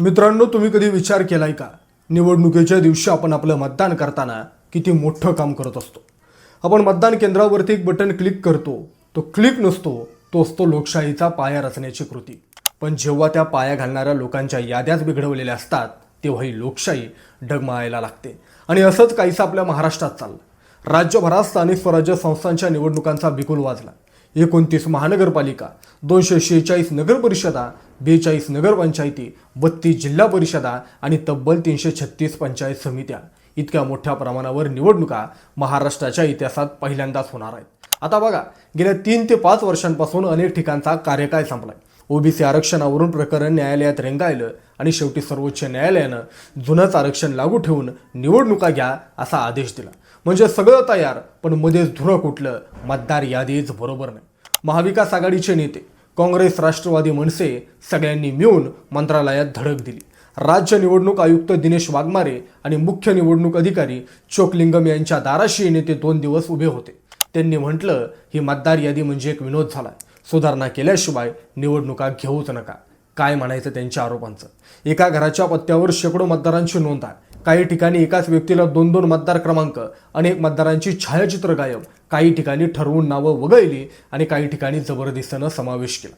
मित्रांनो तुम्ही कधी विचार केलाय का? निवडणुकीच्या दिवशी आपण आपलं मतदान करताना किती मोठं काम करत असतो. आपण मतदान केंद्रावरती एक बटन क्लिक करतो. तो क्लिक नसतो तो असतो लोकशाहीचा पाया रचण्याची कृती. पण जेव्हा त्या पाया घालणाऱ्या लोकांच्या याद्याच बिघडवलेल्या असतात तेव्हा ही लोकशाही डगमगायला लागते. आणि असंच काहीसं आपल्या महाराष्ट्रात चाललं. राज्यभरात स्थानिक स्वराज्य संस्थांच्या निवडणुकांचा बिगुल वाजला. एकोणतीस महानगरपालिका दोनशे शेहेचाळीस नगरपरिषदा बेचाळीस नगरपंचायती बत्तीस जिल्हा परिषदा आणि तब्बल तीनशे छत्तीस पंचायत समित्या. इतक्या मोठ्या प्रमाणावर निवडणुका महाराष्ट्राच्या इतिहासात पहिल्यांदाच होणार आहेत. आता बघा गेल्या तीन ते पाच वर्षांपासून अनेक ठिकाणचा कार्यकाळ संपलाय. ओबीसी आरक्षणावरून प्रकरण न्यायालयात रेंगाळलं आणि शेवटी सर्वोच्च न्यायालयानं जुनंच आरक्षण लागू ठेवून निवडणुका घ्या असा आदेश दिला. म्हणजे सगळं तयार पण मध्येच धुरं कुठलं? मतदार यादीच बरोबर नाही. महाविकास आघाडीचे नेते काँग्रेस राष्ट्रवादी मनसे सगळ्यांनी मिळून मंत्रालयात धडक दिली. राज्य निवडणूक आयुक्त दिनेश वाघमारे आणि मुख्य निवडणूक अधिकारी चोकलिंगम यांच्या दाराशी नेते दोन दिवस उभे होते. त्यांनी म्हटलं ही मतदार यादी म्हणजे एक विनोद झालाय. सुधारणा केल्याशिवाय निवडणुका घेऊच नका. काय म्हणायचं त्यांच्या आरोपांचं? एका घराच्या पत्त्यावर शेकडो मतदारांची नोंद आहे. काही ठिकाणी एकाच व्यक्तीला दोन दोन मतदार क्रमांक अनेक मतदारांची छायाचित्र गायब. काही ठिकाणी ठरवून नावं वगळली आणि काही ठिकाणी जबरदस्तीनं समावेश केला.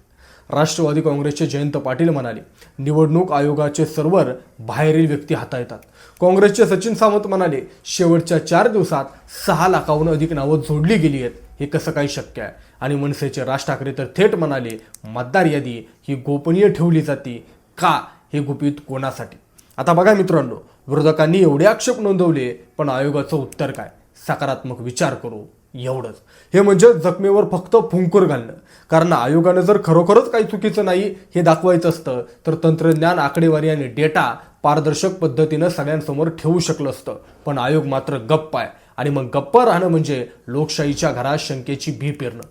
राष्ट्रवादी काँग्रेसचे जयंत पाटील म्हणाले निवडणूक आयोगाचे सर्व्हर बाहेरील व्यक्ती हाताळतात. काँग्रेसचे सचिन सावंत म्हणाले शेवटच्या चार दिवसात सहा लाखाहून अधिक नावं जोडली गेली आहेत. हे कसं काही शक्य आहे? आणि मनसेचे राज ठाकरे तर थेट म्हणाले मतदार यादी ही गोपनीय ठेवली जाते का हे गुपित कोणासाठी? आता बघा मित्रांनो विरोधकांनी एवढे आक्षेप नोंदवले पण आयोगाचं उत्तर काय? सकारात्मक विचार करू. एवढंच. हे म्हणजे जखमेवर फक्त फुंकर घालणं. कारण आयोगानं जर खरोखरच काही चुकीचं नाही हे दाखवायचं असतं तर तंत्रज्ञान आकडेवारी आणि डेटा पारदर्शक पद्धतीनं सगळ्यांसमोर ठेवू शकलं असतं. पण आयोग मात्र गप्प आहे. आणि मग गप्प राहणं म्हणजे लोकशाहीच्या घरात शंकेची भी पेरणं.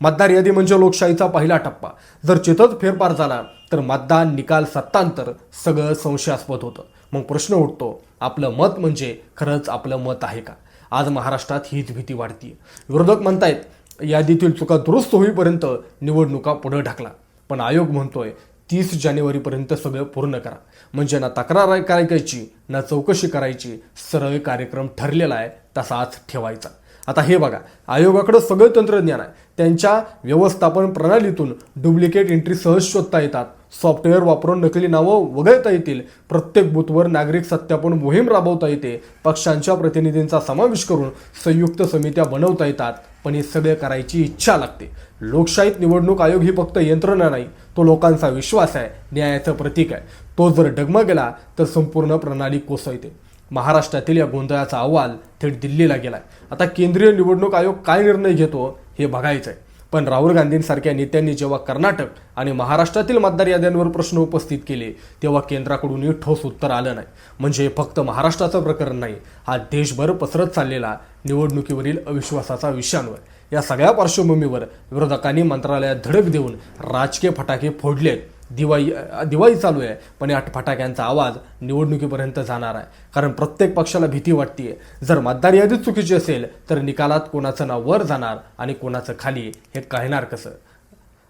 मतदार यादी म्हणजे लोकशाहीचा पहिला टप्पा. जर चितच फेरफार झाला तर मतदान निकाल सत्तांतर सगळं संशयास्पद होतं. मग प्रश्न उठतो आपलं मत म्हणजे खरंच आपलं मत आहे का? आज महाराष्ट्रात हीच भीती वाढतीये. विरोधक म्हणतायत यादीतील चुका दुरुस्त होईपर्यंत निवडणुका पुढे ढकला. पण आयोग म्हणतोय तीस जानेवारीपर्यंत सगळं पूर्ण करा. म्हणजे ना तक्रार करायची ना चौकशी करायची सरळ कार्यक्रम ठरलेला आहे तसाच ठेवायचा. आता हे बघा आयोगाकडं सगळं तंत्रज्ञान आहे. त्यांच्या व्यवस्थापन प्रणालीतून डुप्लिकेट एंट्री सहज शोधता येतात. सॉफ्टवेअर वापरून नकली नावं वगळता येतील. प्रत्येक बूथवर नागरिक सत्यापन मोहीम राबवता येते. पक्षांच्या प्रतिनिधींचा समावेश करून संयुक्त समित्या बनवता येतात. पण हे सगळे करायची इच्छा लागते. लोकशाहीत निवडणूक आयोग ही फक्त यंत्रणा नाही तो लोकांचा विश्वास आहे न्यायाचं प्रतीक आहे. तो जर डगमगला तर संपूर्ण प्रणाली कोसळते. महाराष्ट्रातील या गोंधळाचा अहवाल थेट दिल्लीला गेलाय. आता केंद्रीय निवडणूक आयोग काय निर्णय घेतो हे बघायचं आहे पण राहुल गांधींसारख्या नेत्यांनी जेव्हा कर्नाटक आणि महाराष्ट्रातील मतदार याद्यांवर प्रश्न उपस्थित केले तेव्हा केंद्राकडूनही ठोस उत्तर आलं नाही. म्हणजे फक्त महाराष्ट्राचं प्रकरण नाही हा देशभर पसरत चाललेला निवडणुकीवरील अविश्वासाचा विषयांवर या सगळ्या पार्श्वभूमीवर विरोधकांनी मंत्रालयात धडक देऊन राजकीय फटाके फोडले आहेत दिवाळी दिवाळी चालू आहे पण या फटाक्यांचा आवाज निवडणुकीपर्यंत जाणार आहे. कारण प्रत्येक पक्षाला भीती वाटते जर मतदार यादीच चुकीची असेल तर निकालात कोणाचं नाव वर जाणार आणि कोणाचं खाली हे कळणार कसं?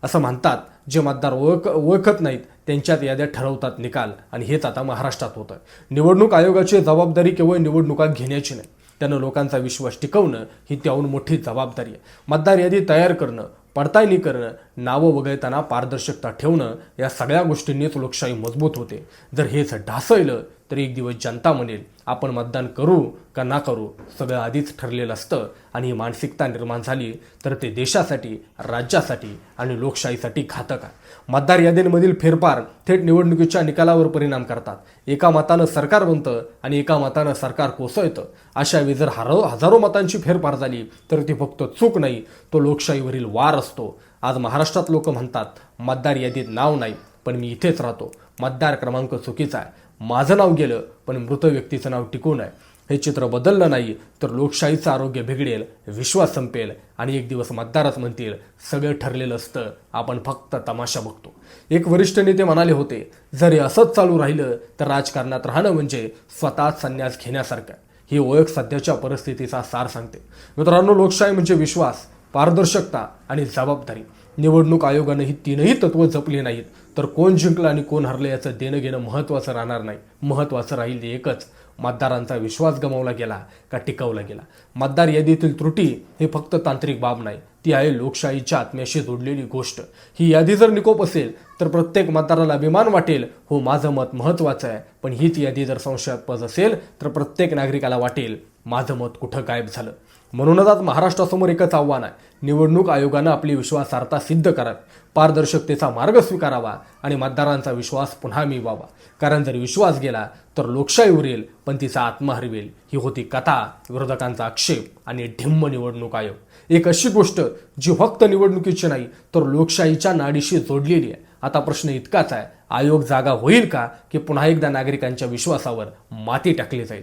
असं म्हणतात जे मतदार ओळख ओळखत नाहीत त्यांच्यात याद्या ठरवतात निकाल. आणि हेच आता महाराष्ट्रात होतं. निवडणूक आयोगाची जबाबदारी केवळ निवडणुका घेण्याची नाही. त्यानं लोकांचा विश्वास टिकवणं ही त्याहून मोठी जबाबदारी आहे. मतदार यादी तयार करणं पडताळणी करणं नावं वगळताना पारदर्शकता ठेवणं या सगळ्या गोष्टींनीच लोकशाही मजबूत होते. जर हेच ढासळलं तर एक दिवस जनता म्हणेल आपण मतदान करू का ना करू सगळं आधीच ठरलेलं असतं आणि ही मानसिकता निर्माण झाली तर ते देशासाठी राज्यासाठी आणि लोकशाहीसाठी घातक आहे. मतदार यादींमधील फेरफार थेट निवडणुकीच्या निकालावर परिणाम करतात. एका मतानं सरकार बनतं आणि एका मतानं सरकार कोसळतं. अशा वेळी जर हरो हजारो मतांची फेरफार झाली तर ती फक्त चूक नाही तो लोकशाहीवरील वार असतो. आज महाराष्ट्रात लोक म्हणतात मतदार यादीत नाव नाही पण मी इथेच राहतो. मतदार क्रमांक चुकीचा आहे. माझं नाव गेलं पण मृत व्यक्तीचं नाव टिकून आहे. हे चित्र बदललं नाही तर लोकशाहीचं आरोग्य बिघडेल विश्वास संपेल आणि एक दिवस मतदारच म्हणतील सगळं ठरलेलं असतं आपण फक्त तमाशा बघतो. एक वरिष्ठ नेते म्हणाले होते जर हे असंच चालू राहिलं तर राजकारणात राहणं म्हणजे स्वतः संन्यास घेण्यासारखं ही ओळख सध्याच्या परिस्थितीचा सार सांगते. मित्रांनो लोकशाही म्हणजे विश्वास पारदर्शकता आणि जबाबदारी. निवडणूक आयोगानं ही तीनही तत्व जपली नाहीत. तर कोण जिंकलं आणि कोण हरलं याचं देणं घेणं महत्त्वाचं राहणार नाही. महत्त्वाचं राहील ते एकच. मतदारांचा विश्वास गमावला गेला का टिकवला गेला? मतदार यादीतील त्रुटी ही फक्त तांत्रिक बाब नाही. ती आहे लोकशाहीच्या आत्म्याशी जोडलेली गोष्ट. ही यादी जर निकोप असेल तर प्रत्येक मतदाराला अभिमान वाटेल हो माझं मत महत्त्वाचं आहे. पण हीच यादी जर संशयास्पद असेल तर प्रत्येक नागरिकाला वाटेल माझं मत कुठं गायब झालं? म्हणूनच आज महाराष्ट्रासमोर एकच आव्हान आहे. निवडणूक आयोगानं आपली विश्वासार्हता सिद्ध करावी. पारदर्शकतेचा मार्ग स्वीकारावा आणि मतदारांचा विश्वास पुन्हा मिळवावा. कारण जर विश्वास गेला तर लोकशाही उरेल पण तिचा आत्मा हरवेल. ही होती कथा विरोधकांचा आक्षेप आणि ढिम्म निवडणूक आयोग. एक अशी गोष्ट जी फक्त निवडणुकीची नाही तर लोकशाहीच्या नाडीशी जोडलेली आहे. आता प्रश्न इतकाच आहे आयोग जागा होईल का की पुन्हा एकदा नागरिकांच्या विश्वासावर माती टाकली जाईल?